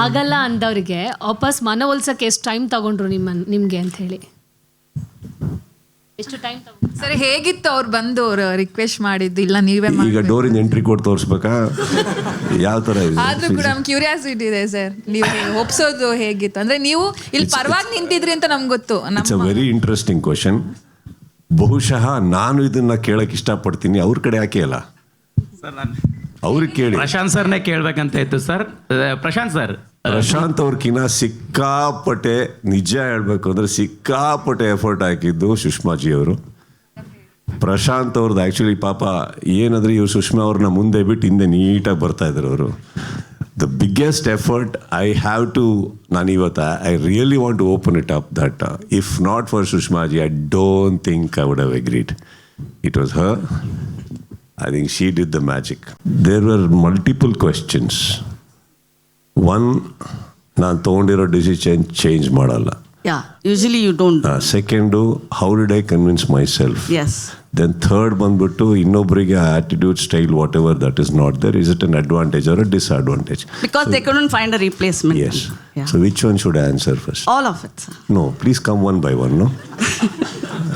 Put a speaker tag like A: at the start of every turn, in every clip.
A: ಆಗಲ್ಲ ಅಂದವ್ರಿಗೆ ವಾಪಸ್ ಮನವೊಲ್ಸಕ್ಕೆ ಎಷ್ಟು ಟೈಮ್ ತಗೊಂಡ್ರು ನಿಮ್ಮ ನಿಮ್ಗೆ ಅಂತ ಹೇಳಿ. ಎಷ್ಟು ಟೈಮ್
B: ಸರಿ ಹೇಗಿತ್ತು ಅವ್ರು ಬಂದು ಅವ್ರು ರಿಕ್ವೆಸ್ಟ್ ಮಾಡಿದ್ದು? ಇಲ್ಲ ನೀವೇ
C: ಈಗ
B: ಮಾಡಿ
C: ಡೋರಿಂದ ಎಂಟ್ರಿ ಕೋಡ್ ತೋರಿಸ್ಬೇಕಾ? ಯಾವ ತರ ಇದೆ?
B: ಆದ್ರೂ ಕೂಡ ನಮ್ ಕ್ಯೂರಿಯಾಸಿಟಿ ಇದೆ ಸರ್ ನೀವು ಒಪ್ಸೋದು ಹೇಗಿತ್ತು? ಅಂದ್ರೆ ನೀವು ಇಲ್ಲಿ ಪರವಾಗಿ ನಿಂತಿದ್ರಿ ಅಂತ ನಮ್ಗೆ ಗೊತ್ತು.
C: ಇಟ್ಸ್ ಅ
B: ನಮ್ಮ
C: ವೆರಿ ಇಂಟ್ರೆಸ್ಟಿಂಗ್ ಕ್ವಶನ್ ಬಹುಶಃ ನಾನು ಇದನ್ನ ಕೇಳಕ್ ಇಷ್ಟಪಡ್ತೀನಿ. ಅವ್ರ ಕಡೆ ಯಾಕೆ ಅಲ್ಲ?
D: ಸರ್ ನಾನು
C: ಅವ್ರಿಗೆ ಕೇಳಿ.
D: ಪ್ರಶಾಂತ್ ಸರ್ನೇ ಕೇಳ್ಬೇಕಂತ ಇತ್ತು ಸರ್. ಪ್ರಶಾಂತ್ ಸರ್
C: ಪ್ರಶಾಂತ್ ಅವ್ರಕಿನ್ನ ಸಿಕ್ಕಾಪಟ್ಟೆ ನಿಜ ಹೇಳ್ಬೇಕು ಅಂದ್ರೆ ಸಿಕ್ಕಾಪಟ್ಟೆ ಎಫರ್ಟ್ ಹಾಕಿದ್ದು ಸುಷ್ಮಾಜಿ ಅವರು. ಪ್ರಶಾಂತ್ ಅವ್ರದ್ದು ಆ್ಯಕ್ಚುಲಿ ಪಾಪ ಏನಂದ್ರೆ ಇವ್ರು ಸುಷ್ಮಾ ಅವ್ರನ್ನ ಮುಂದೆ ಬಿಟ್ಟು ಹಿಂದೆ ನೀಟಾಗಿ ಬರ್ತಾ ಇದ್ರು ಅವರು. The biggest effort I have to ನಾನು ಇವತ್ತು I really want to open it up that if not for Sushmaji I don't think I would have agreed it was her I think she did the magic there were multiple questions one ನಾನು ತೊಗೊಂಡಿರೋ decision change ಮಾಡಲ್ಲ
E: yeah usually you don't.
C: Second how did I convince myself. Then third ಬಂದ್ಬಿಟ್ಟು ಇನ್ನೊಬ್ಬರಿಗೆ attitude style whatever that is not there is it an advantage or a disadvantage
E: find a replacement.
C: Yes
E: Yeah.
C: So which one should answer first
E: all of it.
C: No please come one by one no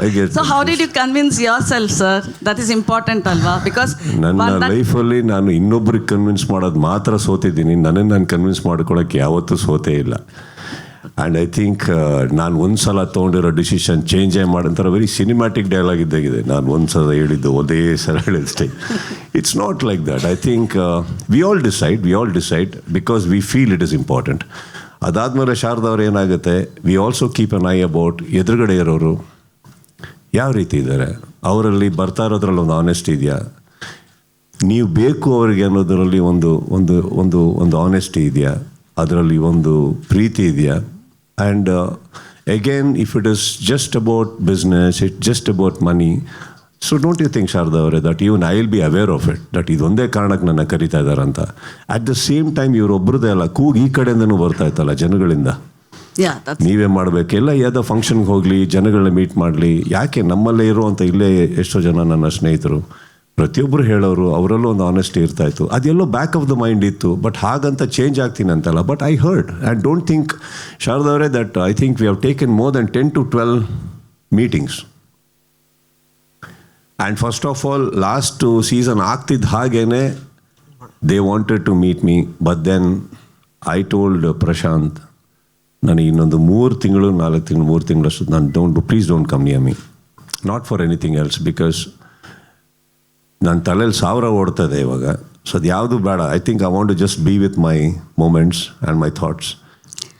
C: I get
E: how did you convince yourself sir that is important ಅಲ್ವಾ because
C: ನನ್ನ ಲೈಫಲ್ಲಿ ನಾನು ಇನ್ನೊಬ್ರಿಗೆ convince ಮಾಡೋದು ಮಾತ್ರ ಸೋತಿದ್ದೀನಿ. ನನ್ನನ್ನು ನಾನು convince ಮಾಡ್ಕೊಳಕ್ಕೆ ಯಾವತ್ತೂ ಸೋತೇ ಇಲ್ಲ. ಆ್ಯಂಡ್ ಐ ಥಿಂಕ್ ನಾನು ಒಂದು ಸಲ ತೊಗೊಂಡಿರೋ ಡಿಸಿಷನ್ ಚೇಂಜೇ ಮಾಡಂತಾರೆ ವೆರಿ ಸಿನಿಮ್ಯಾಟಿಕ್ ಡೈಲಾಗ್ ಇದ್ದಾಗಿದೆ. ನಾನು ಒಂದು ಸಲ ಹೇಳಿದ್ದು ಒಂದೇ ಸಲ ಹೇಳಿದಷ್ಟೇ. It's not like that I think we all decide we all decide because we feel it is important ಅದಾದಮೇಲೆ ಶಾರದವ್ರು ಏನಾಗುತ್ತೆ? We also keep on I about ಎದುರುಗಡೆ ಇರೋರು. ಯಾವ ರೀತಿ ಇದ್ದಾರೆ? ಅವರಲ್ಲಿ ಬರ್ತಾ ಇರೋದ್ರಲ್ಲಿ ಒಂದು ಆನೆಸ್ಟ್ ಇದೆಯಾ? ನೀವು ಬೇಕು ಅವರಿಗೆ ಅನ್ನೋದರಲ್ಲಿ ಒಂದು ಒಂದು ಒಂದು ಒಂದು ಆನೆಸ್ಟಿ ಇದೆಯಾ? ಅದರಲ್ಲಿ ಒಂದು ಪ್ರೀತಿ ಇದೆಯಾ? And again if it is just about business it just about money so don't you think Sharada ಅವರೇ that even I will be aware of it that ಇದೊಂದೇ ಕಾರಣಕ್ಕೆ ನನ್ನ ಕರಿತಾ ಇದ್ದಾರಂತ. ಅಟ್ ದ ಸೇಮ್ ಟೈಮ್ ಇವರೊಬ್ಬರದೇ ಅಲ್ಲ, ಕೂಗು ಈ ಕಡೆಯಿಂದನೂ ಬರ್ತಾ ಇತ್ತಲ್ಲ ಜನಗಳಿಂದ. ನೀವೇ ಮಾಡಬೇಕೆಲ್ಲ ಯಾವುದೋ ಫಂಕ್ಷನ್ಗೆ ಹೋಗಲಿ ಜನಗಳನ್ನ ಮೀಟ್ ಮಾಡಲಿ. ಯಾಕೆ ನಮ್ಮಲ್ಲೇ ಇರುವಂಥ ಇಲ್ಲೇ ಎಷ್ಟೋ ಜನ ನನ್ನ ಸ್ನೇಹಿತರು ಪ್ರತಿಯೊಬ್ಬರು ಹೇಳೋರು, ಅವರಲ್ಲೂ ಒಂದು ಆನೆಸ್ಟಿ ಇರ್ತಾ ಇತ್ತು. ಅದೆಲ್ಲೋ ಬ್ಯಾಕ್ ಆಫ್ ದ ಮೈಂಡ್ ಇತ್ತು ಬಟ್ ಹಾಗಂತ ಚೇಂಜ್ ಆಗ್ತೀನಿ ಅಂತಲ್ಲ. But I heard and don't think ಶಾರದವರೇ that I think we have taken more than ten to twelve meetings and first of all last season ಆಗ್ತಿದ್ದ ಹಾಗೇನೆ they wanted to meet me but then I told Prashanth ನನಗೆ ಇನ್ನೊಂದು ಮೂರು ತಿಂಗಳು, ನಾಲ್ಕು ತಿಂಗಳು, ಮೂರು ತಿಂಗಳು ಅಷ್ಟು ನಾನು don't please don't come near me not for anything else because ನನ್ನ ತಲೆಯಲ್ಲಿ ಸಾವಿರ ಓಡ್ತದೆ ಇವಾಗ. ಸೊ ಅದು ಯಾವುದು ಬೇಡ. I think I want to just be with my moments and my thoughts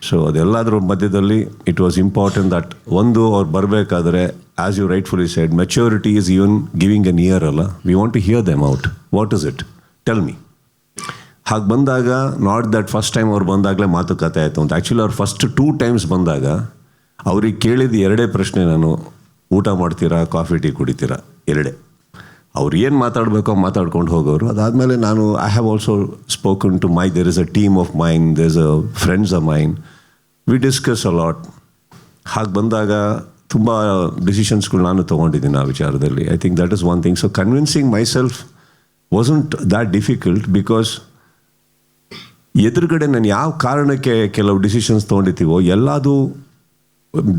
C: so ಅದೆಲ್ಲದರ ಮಧ್ಯದಲ್ಲಿ ಇಟ್ ವಾಸ್ ಇಂಪಾರ್ಟೆಂಟ್ ದಟ್ ಒಂದು ಅವ್ರು ಬರಬೇಕಾದ್ರೆ as you rightfully said maturity is even giving an ear ಅಲ್ಲ. We want to hear them out what is it tell me ಹಾಗೆ ಬಂದಾಗ not that first time ಅವ್ರು ಬಂದಾಗಲೇ ಮಾತುಕತೆ ಆಯಿತು ಅಂತ. ಆ್ಯಕ್ಚುಲಿ ಅವ್ರು ಫಸ್ಟ್ ಟೂ ಟೈಮ್ಸ್ ಬಂದಾಗ, ಅವ್ರಿಗೆ ಕೇಳಿದ ಎರಡೇ ಪ್ರಶ್ನೆ ನಾನು, ಊಟ ಮಾಡ್ತೀರಾ ಕಾಫಿ ಟೀ ಕುಡಿತೀರಾ? ಎರಡೇ. ಅವ್ರು ಏನು ಮಾತಾಡಬೇಕೋ ಮಾತಾಡ್ಕೊಂಡು ಹೋಗೋರು. ಅದಾದಮೇಲೆ ನಾನು I have also spoken to my there is a team of mine there is a friends a mine we discuss a lot ಹಾಗೆ ಬಂದಾಗ, ತುಂಬ ಡಿಸಿಷನ್ಸ್ಗಳು ನಾನು ತೊಗೊಂಡಿದ್ದೀನಿ ಆ ವಿಚಾರದಲ್ಲಿ. I think that is one thing so convincing myself wasn't that difficult because ಎದುರುಗಡೆ ನಾನು ಯಾವ ಕಾರಣಕ್ಕೆ ಕೆಲವು ಡಿಸಿಷನ್ಸ್ ತೊಗೊಂಡಿರ್ತೀವೋ ಎಲ್ಲದೂ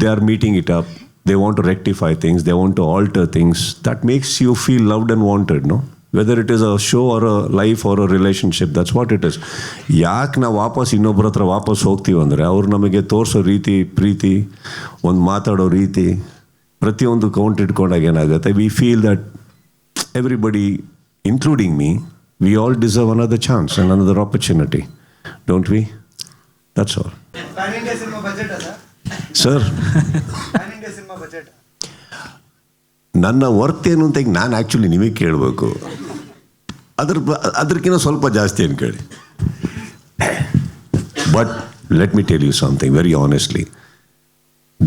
C: they are meeting it up they want to rectify things they want to alter things that makes you feel loved and wanted no whether it is a show or a life or a relationship that's what it is ಯಾಕೆ ನಾವು ವಾಪಸ್ ಇನ್ನೊಬ್ಬರ ಹತ್ರ ವಾಪಸ್ ಹೋಗ್ತೀವಿ ಅಂದರೆ ಅವ್ರು ನಮಗೆ ತೋರಿಸೋ ರೀತಿ ಪ್ರೀತಿ ಒಂದು ಮಾತಾಡೋ ರೀತಿ ಪ್ರತಿಯೊಂದು ಕೌಂಟ್ ಇಟ್ಕೊಂಡಾಗ ಏನಾಗುತ್ತೆ? We feel that everybody, including me, we all deserve another chance and another opportunity, don't
F: we that's all budget
C: ನನ್ನ ವರ್ತ್ ಏನು ಅಂತ ಈಗ ನಾನು ಆ್ಯಕ್ಚುಲಿ ನಿಮಗೆ ಕೇಳಬೇಕು. ಅದ್ರ ಅದಕ್ಕಿಂತ ಸ್ವಲ್ಪ ಜಾಸ್ತಿ ಏನು ಕೇಳಿ. But let me tell you something very honestly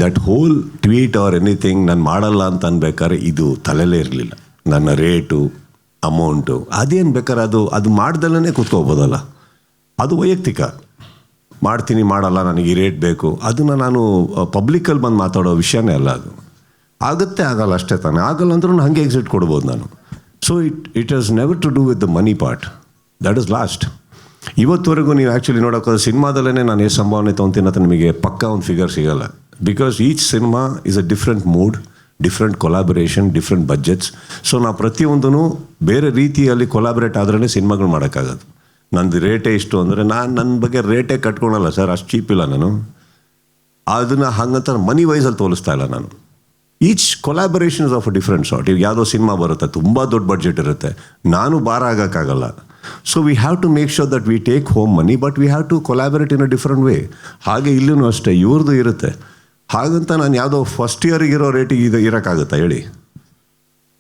C: that whole tweet or anything ನಾನು ಮಾಡಲ್ಲ ಅಂತ ಅನ್ಬೇಕಾದ್ರೆ ಇದು ತಲೆಲೇ ಇರಲಿಲ್ಲ. ನನ್ನ ರೇಟು ಅಮೌಂಟು ಅದೇನು ಬೇಕಾದ್ರೆ ಅದು ಅದು ಮಾಡ್ದಲ್ಲೇ ಕೂತ್ಕೋಬೋದಲ್ಲ. ಅದು ವೈಯಕ್ತಿಕ. ಮಾಡ್ತೀನಿ, ಮಾಡಲ್ಲ, ನನಗೆ ಈ ರೇಟ್ ಬೇಕು. ಅದನ್ನು ನಾನು ಪಬ್ಲಿಕಲ್ಲಿ ಬಂದು ಮಾತಾಡೋ ವಿಷಯನೇ ಅಲ್ಲ ಅದು. ಆಗುತ್ತೆ, ಆಗಲ್ಲ, ಅಷ್ಟೇ ತಾನೆ. ಆಗಲ್ಲ ಅಂದ್ರೂ ಹಾಗೆ ಎಕ್ಸಿಟ್ ಕೊಡ್ಬೋದು ನಾನು. So it it is never to do with the money part that is last ಇವತ್ತುವರೆಗೂ ನೀವು ಆ್ಯಕ್ಚುಲಿ ನೋಡೋಕೆ ಸಿನಿಮಾದಲ್ಲೇ ನಾನು ಏನು ಸಂಭಾವನೆ ತೊಗೊತೀನಿ ಅಂತ ನಿಮಗೆ ಪಕ್ಕ ಒಂದು ಫಿಗರ್ ಸಿಗಲ್ಲ. Because each cinema is a different mood different collaboration different budgets so ನಾವು ಪ್ರತಿಯೊಂದೂ ಬೇರೆ ರೀತಿಯಲ್ಲಿ ಕೊಲಾಬರೇಟ್ ಆದ್ರೇ ಸಿನಿಮಾಗಳು ಮಾಡೋಕ್ಕಾಗೋದು. ನಂದು ರೇಟೇ ಇಷ್ಟು ಅಂದರೆ ನಾನು ನನ್ನ ಬಗ್ಗೆ ರೇಟೇ ಕಟ್ಕೊಳಲ್ಲ ಸರ್, ಅಷ್ಟು ಚೀಪ್ ಇಲ್ಲ ನಾನು. ಅದನ್ನು ಹಂಗಂತ ಮನಿ ವೈಸಲ್ಲಿ ತೋರಿಸ್ತಾ ಇಲ್ಲ ನಾನು. Each collaborations of a different short ಈಗ ಯಾವುದೋ ಸಿನಿಮಾ ಬರುತ್ತೆ, ತುಂಬ ದೊಡ್ಡ ಬಡ್ಜೆಟ್ ಇರುತ್ತೆ. ನಾನು ಬಾರ ಆಗೋಕ್ಕಾಗಲ್ಲ. So we have to make sure that we take home money but we have to collaborate in a different way ಹಾಗೆ ಇಲ್ಲೂ ಅಷ್ಟೇ ಇವ್ರದ್ದು ಇರುತ್ತೆ. ಹಾಗಂತ ನಾನು ಯಾವುದೋ ಫಸ್ಟ್ ಇಯರಿಗಿರೋ ರೇಟಿಗೆ ಇದು ಇರೋಕ್ಕಾಗುತ್ತಾ ಹೇಳಿ?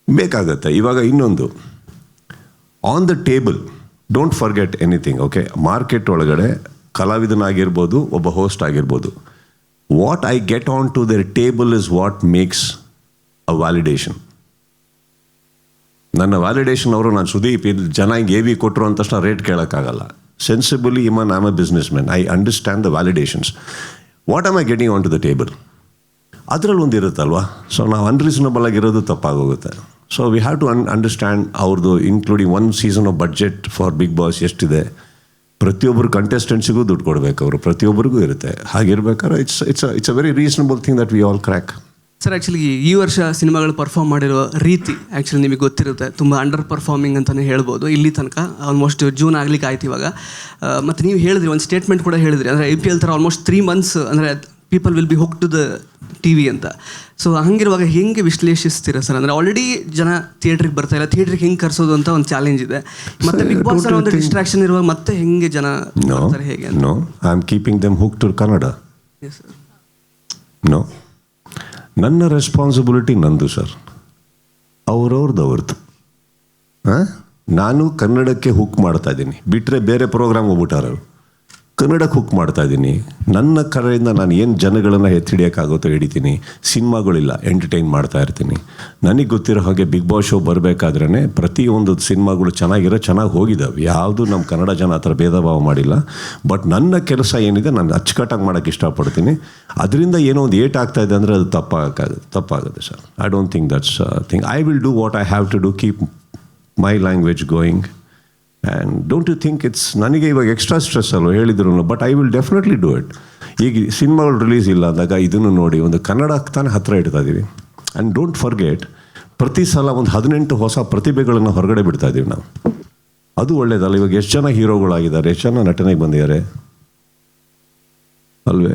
C: ಬೇಕಾಗತ್ತೆ. ಇವಾಗ ಇನ್ನೊಂದು. On the table don't forget anything okay market ಒಳಗಡೆ ಕಲಾವಿದನಾಗಿರ್ಬೋದು, ಒಬ್ಬ ಹೋಸ್ಟ್ ಆಗಿರ್ಬೋದು. What I get on to the table is what makes a validation ನನ್ನ ವ್ಯಾಲಿಡೇಷನ್ ಅವರು, ನಾನು ಸುದೀಪ್, ಇದು ಜನ ಹಿಂಗೆ ಎ ವಿ ಕೊಟ್ಟರು ಅಂತ ತಕ್ಷಣ rate ಕೇಳೋಕ್ಕಾಗಲ್ಲ. Sensibly even am a business man I understand the validations what am I getting on to the table ಅದರಲ್ಲಿ ಒಂದು ಇರುತ್ತಲ್ವಾ ಸೊ ನಾವು ಅನ್ರೀಸನಬಲ್ ಆಗಿರೋದು ತಪ್ಪಾಗೋಗುತ್ತೆ. So we have to un understand ಅವ್ರದ್ದು including one season of budget for Bigg Boss ಎಷ್ಟಿದೆ, ಪ್ರತಿಯೊಬ್ಬರು ಕಂಟೆಸ್ಟೆಂಟ್ಸಿಗೂ ದುಡ್ಡು ಕೊಡಬೇಕು ಅವರು, ಪ್ರತಿಯೊಬ್ಬರಿಗೂ ಇರುತ್ತೆ. ಹಾಗಿರ್ಬೇಕಾದ್ರೆ it's it's it's a very reasonable thing that we all crack
G: sir actually ಈ ವರ್ಷ ಸಿನಿಮಾಗಳು ಪರ್ಫಾರ್ಮ್ ಮಾಡಿರೋ ರೀತಿ ಆ್ಯಕ್ಚುಲಿ ನಿಮಗೆ ಗೊತ್ತಿರುತ್ತೆ. ತುಂಬ ಅಂಡರ್ ಪರ್ಫಾರ್ಮಿಂಗ್ ಅಂತಲೇ ಹೇಳ್ಬೋದು. ಇಲ್ಲಿ ತನಕ ಆಲ್ಮೋಸ್ಟ್ ಜೂನ್ ಆಗ್ಲಿಕ್ಕೆ ಆಯ್ತು ಇವಾಗ. ಮತ್ತು ನೀವು ಹೇಳಿದ್ರಿ, ಒಂದು ಸ್ಟೇಟ್ಮೆಂಟ್ ಕೂಡ ಹೇಳಿದ್ರಿ. ಅಂದರೆ ಐ ಪಿ ಎಲ್ ಥರ ಆಲ್ಮೋಸ್ಟ್ ತ್ರೀ ಮಂತ್ಸ್ ಅಂದರೆ people will be hooked to the T V ಅಂತ. ಸೊ ಹಂಗಿರುವಾಗ ಹೆಂಗೆ ವಿಶ್ಲೇಷಿಸ್ತೀರಾ ಸರ್? ಅಂದರೆ ಆಲ್ರೆಡಿ ಜನ ಥಿಯೇಟ್ರಿಗೆ ಬರ್ತಾ ಇಲ್ಲ. ಥಿಯೇಟ್ರಿಗೆ ಹೆಂಗೆ ಕರ್ಸೋದು ಅಂತ ಒಂದು ಚಾಲೆಂಜ್ ಇದೆ. ಮತ್ತೆ ಬಿಗ್ ಬಾಸ್ ಒಂದು ಡಿಸ್ಟ್ರಾಕ್ಷನ್ ಇರುವಾಗ ಮತ್ತೆ ಹೆಂಗೆ ಜನ ಬರ್ತಾರೆ ಹೇಗೆ
C: no I am keeping them hook to Kannada. No ನನ್ನ ರೆಸ್ಪಾನ್ಸಿಬಿಲಿಟಿ ನಂದು ಸರ್ ಅವ್ರವ್ರದ್ದು ಅವ್ರದ್ದು ಹಾಂ? ನಾನು ಕನ್ನಡಕ್ಕೆ ಹುಕ್ ಮಾಡ್ತಾ ಇದ್ದೀನಿ. ಬಿಟ್ಟರೆ ಬೇರೆ ಪ್ರೋಗ್ರಾಮ್ ಹೋಗ್ಬಿಟ್ಟಾರ ಕನ್ನಡಕ್ಕೆ ಹುಕ್ ಮಾಡ್ತಾ ಇದ್ದೀನಿ. ನನ್ನ ಕರೆಯಿಂದ ನಾನು ಏನು ಜನಗಳನ್ನು ಎತ್ತಿಡಿಯೋಕ್ಕಾಗುತ್ತೋ ಹಿಡಿತೀನಿ. ಸಿನಿಮಾಗಳಿಲ್ಲ ಎಂಟರ್ಟೈನ್ ಮಾಡ್ತಾ ಇರ್ತೀನಿ. ನನಗೆ ಗೊತ್ತಿರೋ ಹಾಗೆ ಬಿಗ್ ಬಾಸ್ ಶೋ ಬರಬೇಕಾದ್ರೆ ಪ್ರತಿಯೊಂದು ಸಿನಿಮಾಗಳು ಚೆನ್ನಾಗಿರೋ ಚೆನ್ನಾಗಿ ಹೋಗಿದ್ದಾವೆ ಯಾವುದು ನಮ್ಮ ಕನ್ನಡ ಜನ ಆ ಥರ ಭೇದ ಭಾವ ಮಾಡಿಲ್ಲ. ಬಟ್ ನನ್ನ ಕೆಲಸ ಏನಿದೆ, ನಾನು ಅಚ್ಚುಕಟ್ಟಾಗಿ ಮಾಡೋಕ್ಕೆ ಇಷ್ಟಪಡ್ತೀನಿ. ಅದರಿಂದ ಏನೋ ಒಂದು ಏಟ್ ಆಗ್ತಾ ಇದೆ ಅಂದರೆ ಅದು ತಪ್ಪಾಗಕ್ಕಾಗುತ್ತೆ ತಪ್ಪಾಗುತ್ತೆ sir. I don't think that's thing I will do what I have to do keep my language going and don't you think it's ನನಗೆ ಇವಾಗ ಎಕ್ಸ್ಟ್ರಾ ಸ್ಟ್ರೆಸ್ ಅಲ್ವ ಹೇಳಿದ್ರು but I will definitely do it ಈಗ ಸಿನಿಮಾಗಳು release ಇಲ್ಲ ಅಂದಾಗ ಇದನ್ನು ನೋಡಿ ಒಂದು ಕನ್ನಡ ತಾನೇ ಹತ್ತಿರ ಇಡ್ತಾ ಇದ್ದೀವಿ ಆ್ಯಂಡ್ ಡೋಂಟ್ ಫರ್ಗೆಟ್ ಪ್ರತಿ ಸಲ ಒಂದು ಹದಿನೆಂಟು ಹೊಸ ಪ್ರತಿಭೆಗಳನ್ನು ಹೊರಗಡೆ ಬಿಡ್ತಾ ಇದ್ದೀವಿ ನಾವು. ಅದು ಒಳ್ಳೇದಲ್ಲ, ಇವಾಗ ಎಷ್ಟು ಜನ ಹೀರೋಗಳಾಗಿದ್ದಾರೆ, ಎಷ್ಟು ಜನ ನಟನೆಗೆ ಬಂದಿದ್ದಾರೆ? ಅಲ್ವೇ?